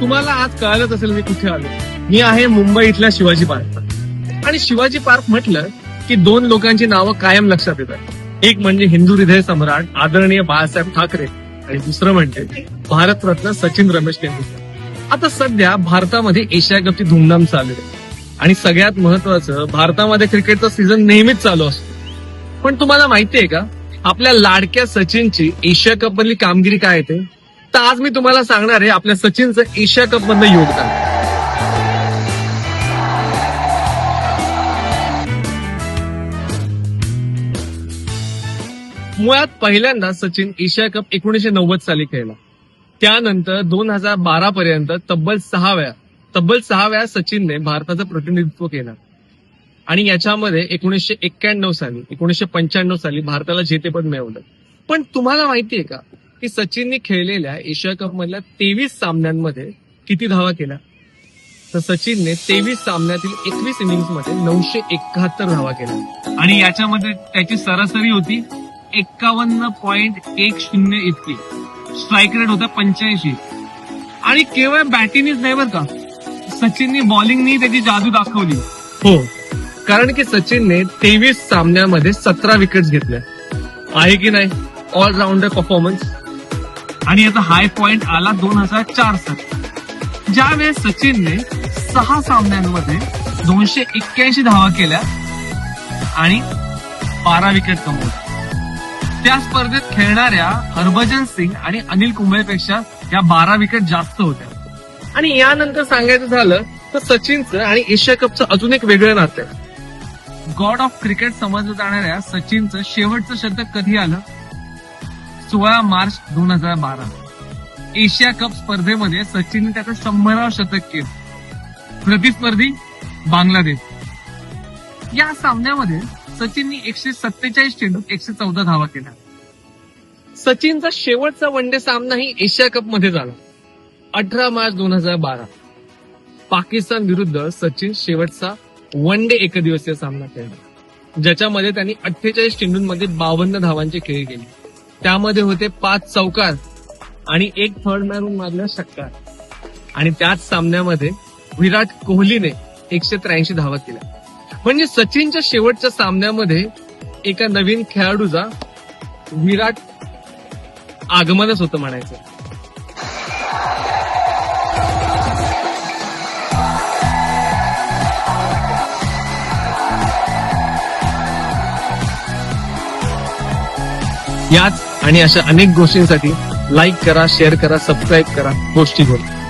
तुम्हाला आज कळालंच असेल मी कुठे आलो. मी आहे मुंबई इथल्या शिवाजी पार्क. आणि शिवाजी पार्क म्हटलं की दोन लोकांची नावं कायम लक्षात येतात. एक म्हणजे हिंदू हृदय सम्राट आदरणीय बाळासाहेब ठाकरे आणि दुसरं म्हणजे भारतरत्न सचिन रमेश तेंडुलकर. आता सध्या भारतामध्ये एशिया कपची धूमधाम चालू आहे. आणि सगळ्यात महत्वाचं भारतामध्ये क्रिकेटचा सीझन नेहमीच चालू असतो. पण तुम्हाला माहितीये का? आपल्या लाडक्या सचिनची एशिया कप मधली कामगिरी काय येते तर आज मी तुम्हाला सांगणार आहे आपल्या सचिनचं एशिया कप मधलं योगदान. मुळात पहिल्यांदा सचिन एशिया कप एकोणीशे नव्वद साली खेळला. त्यानंतर दोन हजार बारा पर्यंत तब्बल सहा वेळा तब्बल सहा वेळा सचिनने भारताचं प्रतिनिधित्व केलं. आणि याच्यामध्ये एकोणीसशे एक्क्याण्णव साली एकोणीसशे पंच्याण्णव साली भारताला जेतेपद मिळवलं. पण तुम्हाला माहितीये का की सचिनने खेळलेल्या एशिया कप मधल्या तेवीस सामन्यांमध्ये किती धावा केल्या? तर सचिनने तेवीस सामन्यातील एकवीस इनिंग्समध्ये नऊशे एकाहत्तर धावा केल्या. आणि याच्यामध्ये त्याची सरासरी होती एक्कावन्न पॉइंट एक शून्य इतकी. स्ट्राईक रेट होता पंच्याऐंशी. आणि केवळ बॅटिंगच नाही बरं का? सचिनने बॉलिंगनी त्याची जादू दाखवली. हो. कारण की सचिनने तेवीस सामन्यामध्ये सतरा विकेट्स घेतल्या. आहे की नाही? ऑलराऊंडर परफॉर्मन्स आणि याचा हाय पॉइंट आला दोन हजार चार साली ज्यावेळेस सचिनने सहा सामन्यांमध्ये दोनशे एक्क्याऐंशी धावा केल्या आणि बारा विकेट कमवल्या. त्या स्पर्धेत खेळणाऱ्या हरभजन सिंग आणि अनिल कुंबळेपेक्षा या बारा विकेट जास्त होत्या. आणि यानंतर सांगायचं झालं तर सचिनचं आणि एशिया कपचं अजून एक वेगळं नातं. गॉड ऑफ क्रिकेट समजलं जाणाऱ्या सचिनचं शेवटचं शतक कधी आलं? सोळा मार्च दोन हजार बारा. एशिया कप स्पर्धेमध्ये सचिनने त्याचं शंभराव शतक केलं. प्रतिस्पर्धी बांगलादेश. या सामन्यामध्ये सचिननी एकशे सत्तेचाळीस चेंडूत एकशे चौदा धावा केल्या. सचिनचा शेवटचा वन डे सामनाही एशिया कपमध्ये झाला. अठरा मार्च दोन हजार बारा. पाकिस्तान विरुद्ध सचिन शेवटचा वन डे एकदिवसीय सामना खेळला. ज्याच्यामध्ये त्यांनी अठ्ठेचाळीस चेंडूंमध्ये बावन्न धावांचे खेळ केले. त्यामध्ये होते पाच चौकार आणि एक थर्ड मॅन मारला षटकार. आणि त्याच सामन्यामध्ये विराट कोहलीने एकशे त्र्याऐंशी धावा केल्या म्हणजे सचिनच्या शेवटच्या सामन्यामध्ये एका नवीन खेळाडूचा विराट आगमनच होतं म्हणायचं. याच आणि अशा अनेक गोष्टींसाठी लाईक करा शेअर करा सबस्क्राईब करा गोष्टी बोला.